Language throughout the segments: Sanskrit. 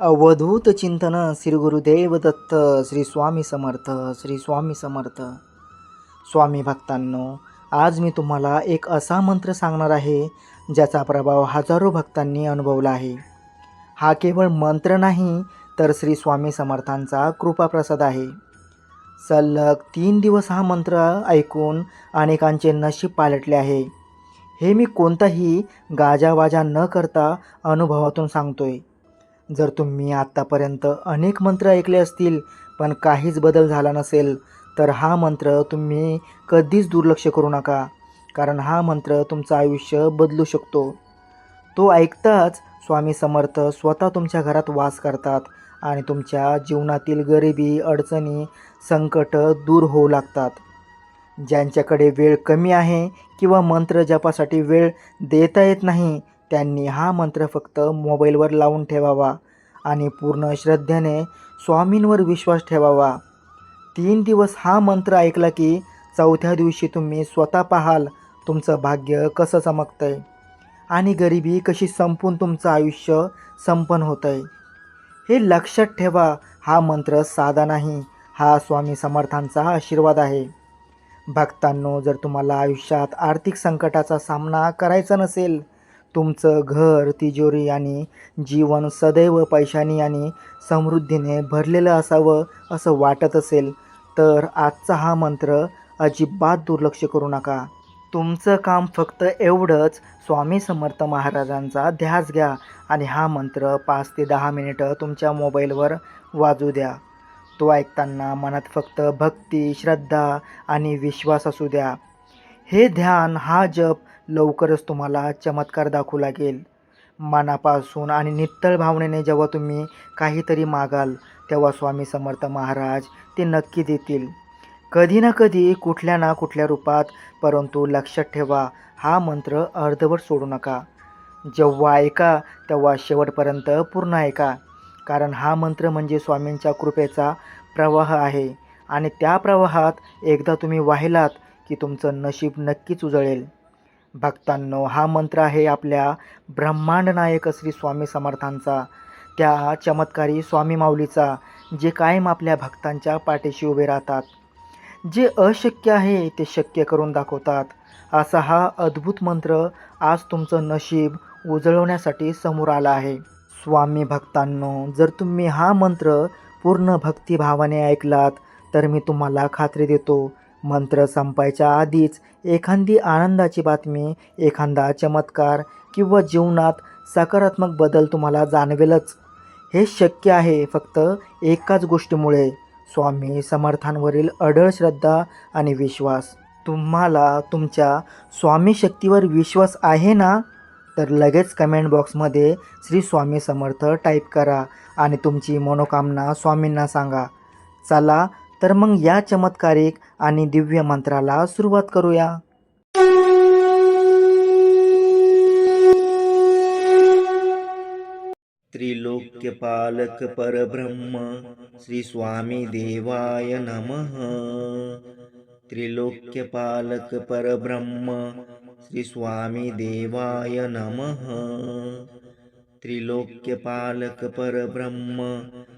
अवधूत चिंतन श्री गुरुदेव दत्त श्री स्वामी समर्थ श्री स्वामी समर्थ. स्वामी भक्तांनो आज मी तुम्हाला एक असा मंत्र सांगणार आहे ज्याचा प्रभाव हजारो भक्तांनी अनुभवला आहे. हा केवळ मंत्र नाही तर श्री स्वामी समर्थांचा कृपाप्रसाद आहे. सलग तीन दिवस हा मंत्र ऐकून अनेकांचे नशीब पालटले आहे. हे मी कोणताही गाजावाजा न करता अनुभवातून सांगतोय. जर तुम्ही आत्तापर्यंत अनेक मंत्र ऐकले असतील पण काहीच बदल झाला नसेल तर हा मंत्र तुम्ही कधीच दुर्लक्ष करू नका कारण हा मंत्र तुमचं आयुष्य बदलू शकतो. तो ऐकताच स्वामी समर्थ स्वतः तुमच्या घरात वास करतात आणि तुमच्या जीवनातील गरिबी अडचणी संकट दूर होऊ लागतात. ज्यांच्याकडे वेळ कमी आहे किंवा मंत्र जपासाठी वेळ देता येत नाही त्यांनी हा मंत्र फक्त मोबाईलवर लावून ठेवावा आणि पूर्ण श्रद्धेने स्वामींवर विश्वास ठेवावा. तीन दिवस हा मंत्र ऐकला की चौथ्या दिवशी तुम्ही स्वतः पाहाल तुमचं भाग्य कसं चमकतंय आणि गरिबी कशी संपून तुमचं आयुष्य संपन्न होतं आहे हे लक्षात ठेवा हा मंत्र साधा नाही हा स्वामी समर्थांचा आशीर्वाद आहे. भक्तांनो जर तुम्हाला आयुष्यात आर्थिक संकटाचा सामना करायचा नसेल तुमचं घर तिजोरी आणि जीवन सदैव पैशानी आणि समृद्धीने भरलेलं असावं असं वाटत असेल तर आजचा हा मंत्र अजिबात दुर्लक्ष करू नका. तुमचं काम फक्त एवढंच. स्वामी समर्थ महाराजांचा ध्यास घ्या आणि हा मंत्र पाच ते दहा मिनिटं तुमच्या मोबाईलवर वाजू द्या. तो ऐकताना मनात फक्त भक्ती श्रद्धा आणि विश्वास असू द्या. हे ध्यान हा जप लवकरच तुम्हाला चमत्कार दाखवू लागेल. मनापासून आणि नित्तळ भावनेने जेव्हा तुम्ही काहीतरी मागाल तेव्हा स्वामी समर्थ महाराज ते नक्की देतील. कधी ना कधी कुठल्या ना कुठल्या रूपात परंतु लक्षात ठेवा हा मंत्र अर्धवट सोडू नका. जेव्हा ऐका तेव्हा शेवटपर्यंत पूर्ण ऐका कारण हा मंत्र म्हणजे स्वामींच्या कृपेचा प्रवाह आहे आणि त्या प्रवाहात एकदा तुम्ही वाहिलात की तुमचं नशीब नक्कीच उजळेल. भक्तांनो हा मंत्र आहे आपल्या ब्रह्मांड नायक श्री स्वामी समर्थांचा. त्या चमत्कारी स्वामी माऊलीचा जे कायम आपल्या भक्तांच्या पाठीशी उभे राहतात. जे अशक्य आहे ते शक्य करून दाखवतात. असा हा अद्भुत मंत्र आज तुमचं नशीब उजळवण्यासाठी समोर आला आहे. स्वामी भक्तांनो जर तुम्ही हा मंत्र पूर्ण भक्तिभावाने ऐकलात तर मी तुम्हाला खात्री देतो मंत्र संपायच्या आधीच एखादी आनंदाची बातमी एखादा चमत्कार किंवा जीवनात सकारात्मक बदल तुम्हाला जाणवेलच. हे शक्य आहे फक्त एकाच गोष्टीमुळे. स्वामी समर्थांवरील अढळ श्रद्धा आणि विश्वास. तुम्हाला तुमच्या स्वामी शक्तीवर विश्वास आहे ना? तर लगेच कमेंट बॉक्समध्ये श्री स्वामी समर्थ टाईप करा आणि तुमची मनोकामना स्वामींना सांगा. चला तर मग या चमत्कारिक आणि दिव्य मंत्राला सुरुवात करूया. त्रिलोक्यपालक परब्रह्म श्री स्वामी देवाय नमः. त्रिलोक्यपालक परब्रह्म श्री स्वामी देवाय नमः. त्रिलोक्यपालक परब्रह्म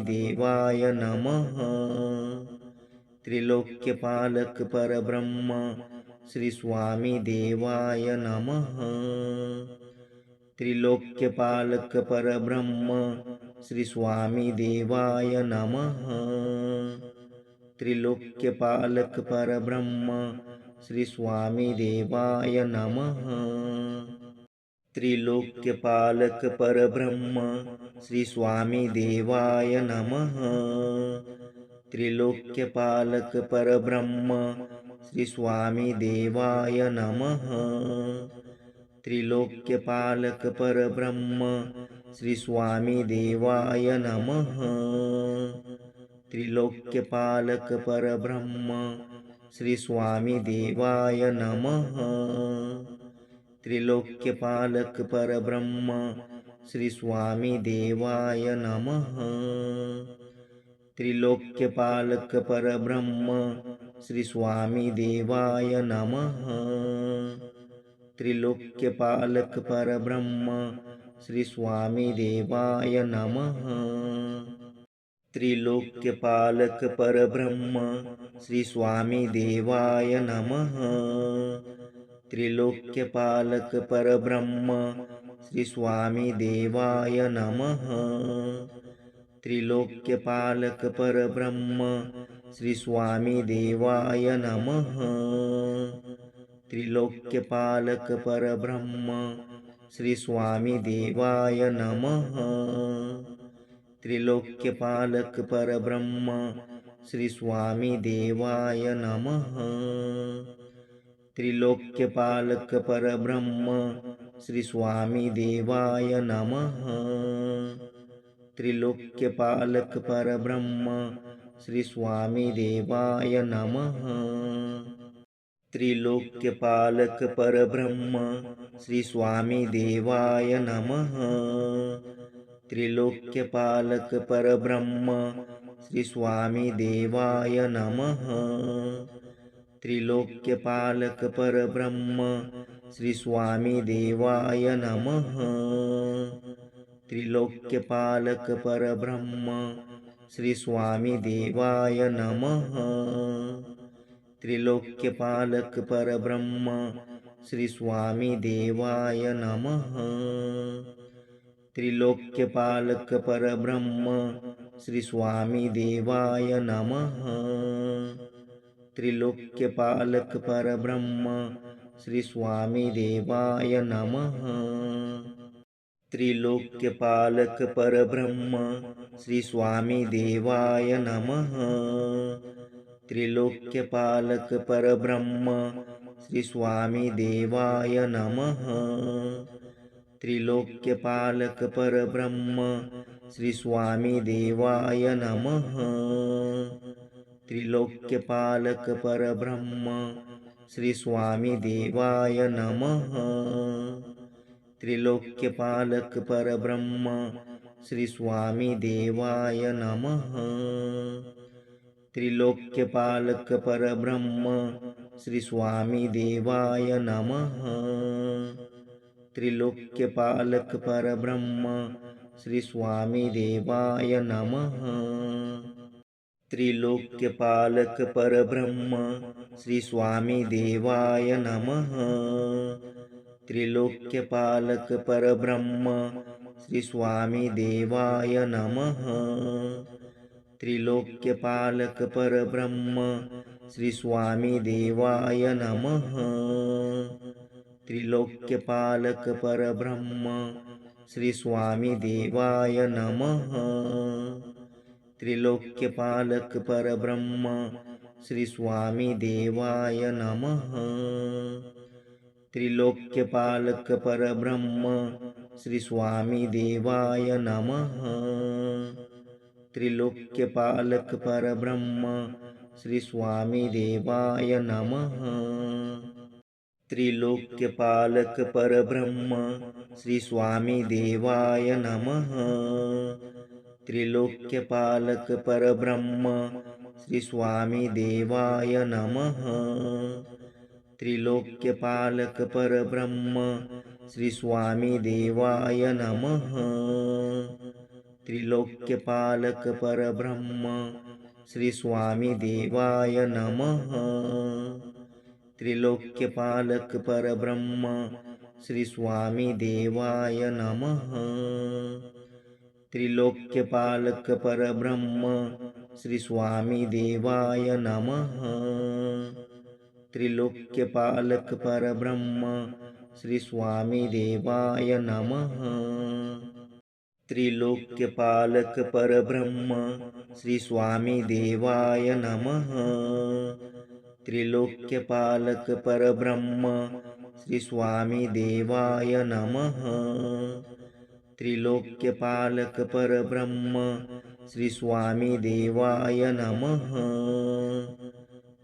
देवाय नमः। त्रिलोक्यपालक परब्रह्म श्री स्वामी देवाय नमः। त्रिलोक्यपालक परब्रह्म श्री स्वामी देवाय नमः। त्रिलोक्यपालक परब्रह्म श्री स्वामी देवाय नमः। त्रिलोक्यपालक परब्रह्म श्री स्वामी देवाय नमः। त्रिलोक्यपालक परब्रह्म श्री स्वामी देवाय नमः। त्रिलोक्यपालक परब्रह्म श्री स्वामी देवाय नमः। त्रिलोक्यपालक परब्रह्म श्री स्वामी देवाय नमः। त्रिलोक्यपालक परब्रह्म श्री स्वामी देवाय नमः। त्रिलोक्यपालक परब्रह्म श्री स्वामी देवाय नमः। त्रिलोक्यपालक परब्रह्म श्री स्वामी देवाय नमः। त्रिलोक्यपालक परब्रह्म श्री स्वामी देवाय नमः। त्रिलोक्यपालक परब्रह्म श्री स्वामी देवाय नमः। त्रिलोक्यपालक परब्रह्म श्री स्वामी देवाय नमः। त्रिलोक्यपालक परब्रह्म श्री स्वामी देवाय नमः। त्रिलोक्यपालक परब्रह्म श्री स्वामी देवाय नमः। त्रिलोक्यपालक परब्रह्म श्री स्वामी देवाय नमः। त्रिलोक्यपालक परब्रह्म श्री स्वामी देवाय नमः। त्रिलोक्यपालक परब्रह्म श्री स्वामी देवाय नमः। त्रिलोक्यपालक परब्रह्म श्री स्वामी देवाय नमः। त्रिलोक्यपालक परब्रह्म श्री स्वामी देवाय नमः। त्रिलोक्यपालक परब्रह्म श्री स्वामी देवाय नमः। त्रिलोक्यपालक परब्रह्म श्री स्वामी देवाय नमः। त्रिलोक्यपालक परब्रह्म श्री स्वामी देवाय नमः। त्रिलोक्यपालक परब्रह्म श्री स्वामी देवाय नमः। त्रिलोक्यपालक परब्रह्म श्री स्वामी देवाय नमः। त्रिलोक्यपालक परब्रह्म श्री स्वामी देवाय नमः। त्रिलोक्यपालक परब्रह्म श्री स्वामी देवाय नमः। त्रिलोक्यपालक परब्रह्म श्री स्वामी देवाय नमः। त्रिलोक्यपालक परब्रह्म श्री स्वामी देवाय नमः। त्रिलोक्यपालक परब्रह्म श्री स्वामी देवाय नमः। त्रिलोक्यपालक परब्रह्म श्री स्वामी देवाय नमः त्रिलोक्यपालक परब्रह्म श्री स्वामी देवाय नमः। त्रिलोक्यपालक परब्रह्म श्री स्वामी देवाय नमः। त्रिलोक्यपालक परब्रह्म श्री स्वामी देवाय नमः। त्रिलोक्यपालक परब्रह्म श्री स्वामी देवाय नमः त्रिलोक्यपालक परब्रह्म श्री स्वामी देवाय नमः। त्रिलोक्यपालक परब्रह्म श्री स्वामी देवाय नमः। त्रिलोक्यपालक परब्रह्म श्री स्वामी देवाय नमः। त्रिलोक्यपालक परब्रह्म श्री स्वामी देवाय नमः त्रिलोक्यपालक परब्रह्म श्री स्वामी देवाय नमः। त्रिलोक्यपालक परब्रह्म श्री स्वामी देवाय नमः। त्रिलोक्यपालक परब्रह्म श्री स्वामी देवाय नमः। त्रिलोक्यपालक परब्रह्म श्री स्वामी देवाय नमः त्रिलोक्यपालक परब्रह्म श्री स्वामी देवाय नमः। त्रिलोक्यपालक परब्रह्म श्री स्वामी देवाय नमः। त्रिलोक्यपालक परब्रह्म श्री स्वामी देवाय नमः। त्रिलोक्यपालक परब्रह्म श्री स्वामी देवाय नमः त्रिलोक्यपालक परब्रह्म श्री स्वामी देवाय नमः।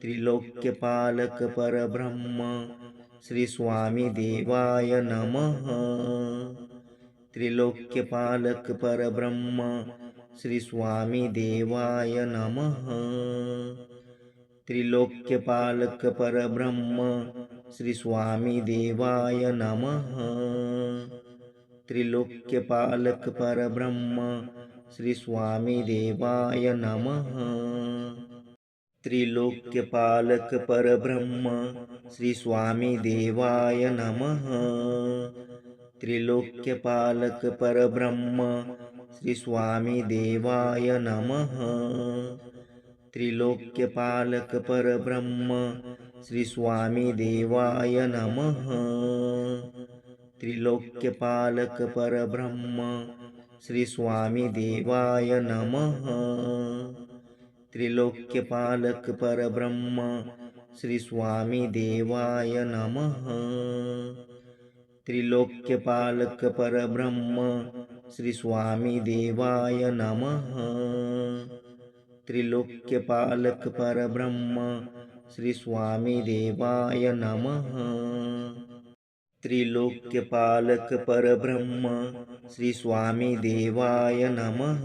त्रिलोक्यपालक परब्रह्म श्री स्वामी देवाय नमः। त्रिलोक्यपालक परब्रह्म श्री स्वामी देवाय नमः। त्रिलोक्यपालक परब्रह्म श्री स्वामी देवाय नमः त्रिलोक्यपालक परब्रह्म श्री स्वामी देवाय नमः। त्रिलोक्यपालक परब्रह्म श्री स्वामी देवाय नमः। त्रिलोक्यपालक परब्रह्म श्री स्वामी देवाय नमः। त्रिलोक्यपालक परब्रह्म श्री स्वामी देवाय नमः त्रिलोक्यपालक परब्रह्म श्री स्वामी देवाय नमः। त्रिलोक्यपालक परब्रह्म श्री स्वामी देवाय नमः। त्रिलोक्यपालक परब्रह्म श्री स्वामी देवाय नमः। त्रिलोक्यपालक परब्रह्म श्री स्वामी देवाय नमः त्रिलोक्यपालक परब्रह्म श्री स्वामी देवाय नमः त्रिलोक्यपालक परब्रह्म श्री स्वामी देवाय नमः त्रिलोक्यपालक परब्रह्म श्री स्वामी देवाय नमः त्रिलोक्यपालक परब्रह्म श्री स्वामी देवाय नमः त्रिलोक्यपालक परब्रह्म श्री स्वामी देवाय नमः।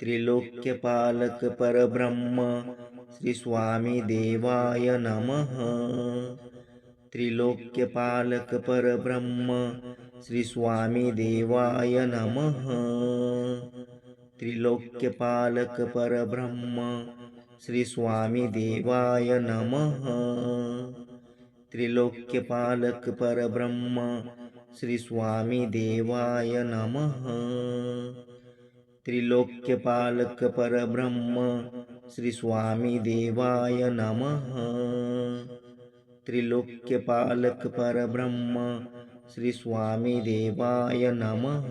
त्रिलोक्यपालक परब्रह्म श्री स्वामी देवाय नमः। त्रिलोक्यपालक परब्रह्म श्री स्वामी देवाय नमः। त्रिलोक्यपालक परब्रह्म श्री स्वामी देवाय नमः त्रिलोक्यपालक परब्रह्म श्री स्वामी देवाय नमः। त्रिलोक्यपालक परब्रह्म श्री स्वामी देवाय नमः। त्रिलोक्यपालक परब्रह्म श्री स्वामी देवाय नमः।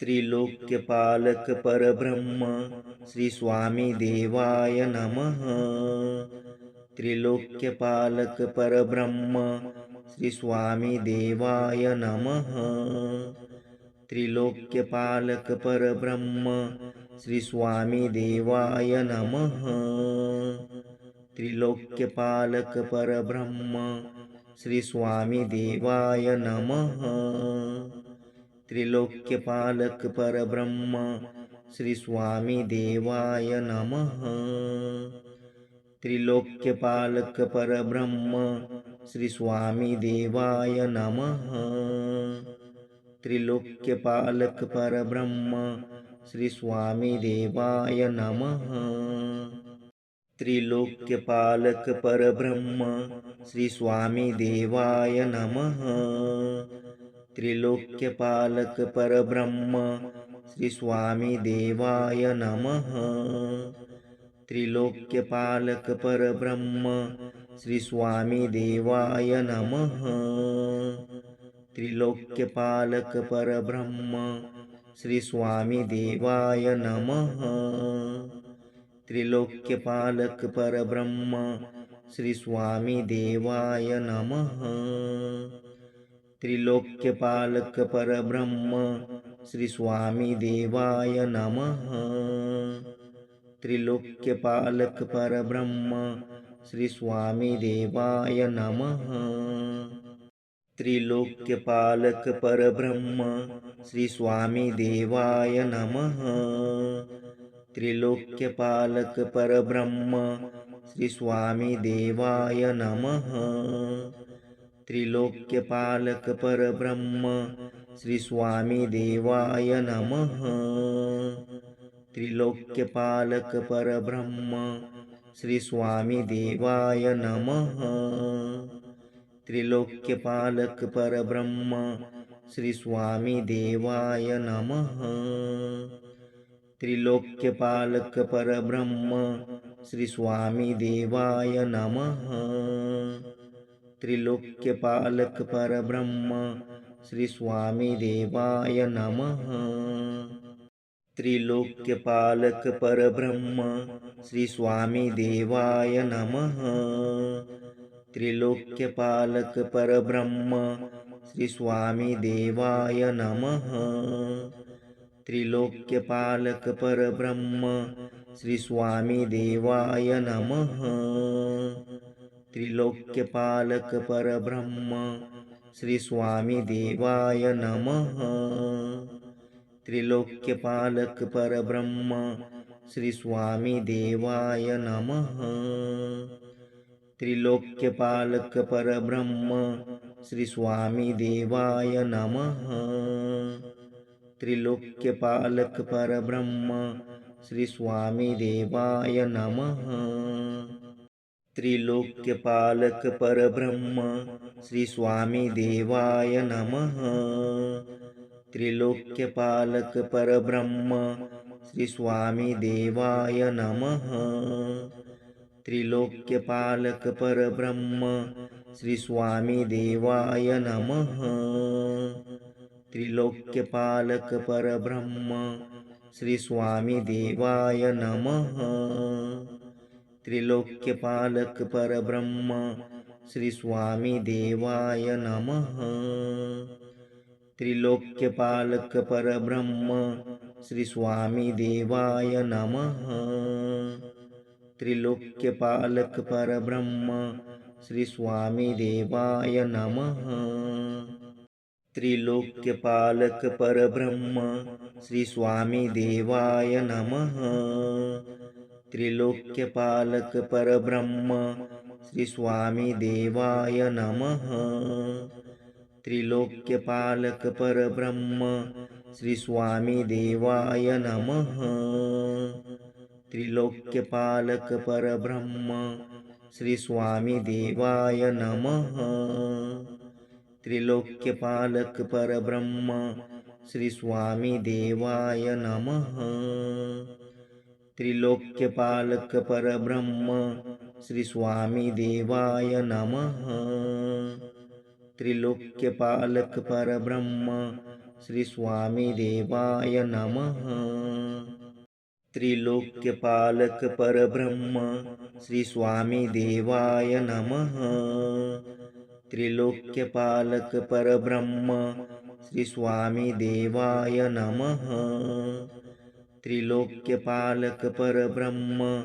त्रिलोक्यपालक परब्रह्म श्री स्वामी देवाय नमः त्रिलोक्यपालक परब्रह्म श्री स्वामी देवाय नमः। त्रिलोक्यपालक परब्रह्म श्री स्वामी देवाय नमः। त्रिलोक्यपालक परब्रह्म श्री स्वामी देवाय नमः। त्रिलोक्यपालक परब्रह्म श्री स्वामी देवाय नमः त्रिलोक्यपालक परब्रह्म श्री स्वामी देवाय नमः। त्रिलोक्यपालक परब्रह्म श्री स्वामी देवाय नमः। त्रिलोक्यपालक परब्रह्म श्री स्वामी देवाय नमः। त्रिलोक्यपालक परब्रह्म श्री स्वामी देवाय नमः त्रिलोक्यपालक परब्रह्म श्री स्वामी देवाय नमः। त्रिलोक्यपालक परब्रह्म श्री स्वामी देवाय नमः। त्रिलोक्यपालक परब्रह्म श्री स्वामी देवाय नमः। त्रिलोक्यपालक परब्रह्म श्री स्वामी देवाय नमः त्रिलोक्यपालक परब्रह्म श्री स्वामी देवाय नमः। त्रिलोक्यपालक परब्रह्म श्री स्वामी देवाय नमः। त्रिलोक्यपालक परब्रह्म श्री स्वामी देवाय नमः। त्रिलोक्यपालक परब्रह्म श्री स्वामी देवाय नमः त्रिलोक्यपालक परब्रह्म श्री स्वामी देवाय नमः। त्रिलोक्यपालक परब्रह्म श्री स्वामी देवाय नमः। त्रिलोक्यपालक परब्रह्म श्री स्वामी देवाय नमः। त्रिलोक्यपालक परब्रह्म श्री स्वामी देवाय नमः त्रिलोक्यपालक परब्रह्म श्री स्वामी देवाय नमः। त्रिलोक्यपालक परब्रह्म श्री स्वामी देवाय नमः। त्रिलोक्यपालक परब्रह्म श्री स्वामी देवाय नमः। त्रिलोक्यपालक परब्रह्म श्री स्वामी देवाय नमः त्रिलोक्यपालक परब्रह्म श्री स्वामी देवाय नमः। त्रिलोक्यपालक परब्रह्म श्री स्वामी देवाय नमः। त्रिलोक्यपालक परब्रह्म श्री स्वामी देवाय नमः। त्रिलोक्यपालक परब्रह्म श्री स्वामी देवाय नमः त्रिलोक्यपालक परब्रह्म श्री स्वामी देवाय नमः। त्रिलोक्यपालक परब्रह्म श्री स्वामी देवाय नमः। त्रिलोक्यपालक परब्रह्म श्री स्वामी देवाय नमः। त्रिलोक्यपालक परब्रह्म श्री स्वामी देवाय नमः त्रिलोक्यपालक परब्रह्म श्री स्वामी देवाय नमः। त्रिलोक्यपालक परब्रह्म श्री स्वामी देवाय नमः। त्रिलोक्यपालक परब्रह्म श्री स्वामी देवाय नमः। त्रिलोक्यपालक परब्रह्म श्री स्वामी देवाय नमः त्रिलोक्यपालक परब्रह्म श्री स्वामी देवाय नमः। त्रिलोक्यपालक परब्रह्म श्री स्वामी देवाय नमः। त्रिलोक्यपालक परब्रह्म श्री स्वामी देवाय नमः। त्रिलोक्यपालक परब्रह्म श्री स्वामी देवाय नमः त्रिलोक्यपालक परब्रह्म श्री स्वामी देवाय नमः। त्रिलोक्यपालक परब्रह्म श्री स्वामी देवाय नमः। त्रिलोक्यपालक परब्रह्म श्री स्वामी देवाय नमः। त्रिलोक्यपालक परब्रह्म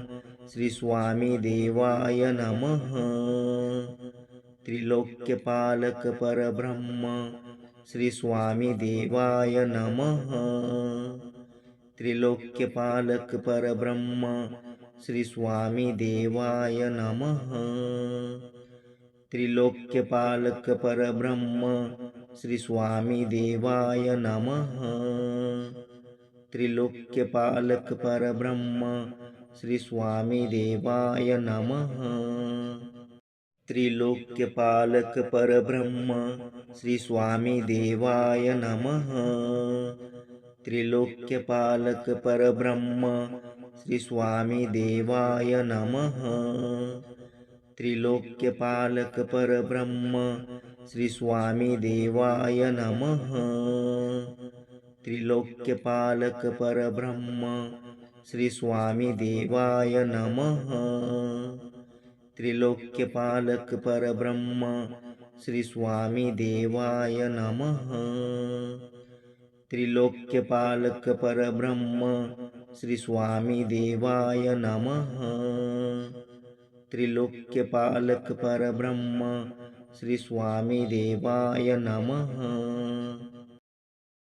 श्री स्वामी देवाय नमः त्रिलोक्यपालक परब्रह्म श्री स्वामी देवाय नमः। त्रिलोक्यपालक परब्रह्म श्री स्वामी देवाय नमः। त्रिलोक्यपालक परब्रह्म श्री स्वामी देवाय नमः। त्रिलोक्यपालक परब्रह्म श्री स्वामी देवाय नमः त्रिलोक्यपालक परब्रह्म श्री स्वामी देवाय नमः। त्रिलोक्यपालक परब्रह्म श्री स्वामी देवाय नमः। त्रिलोक्यपालक परब्रह्म श्री स्वामी देवाय नमः। त्रिलोक्यपालक परब्रह्म श्री स्वामी देवाय नमः त्रिलोक्यपालक परब्रह्म श्री स्वामी देवाय नमः। त्रिलोक्यपालक परब्रह्म श्री स्वामी देवाय नमः। त्रिलोक्यपालक परब्रह्म श्री स्वामी देवाय नमः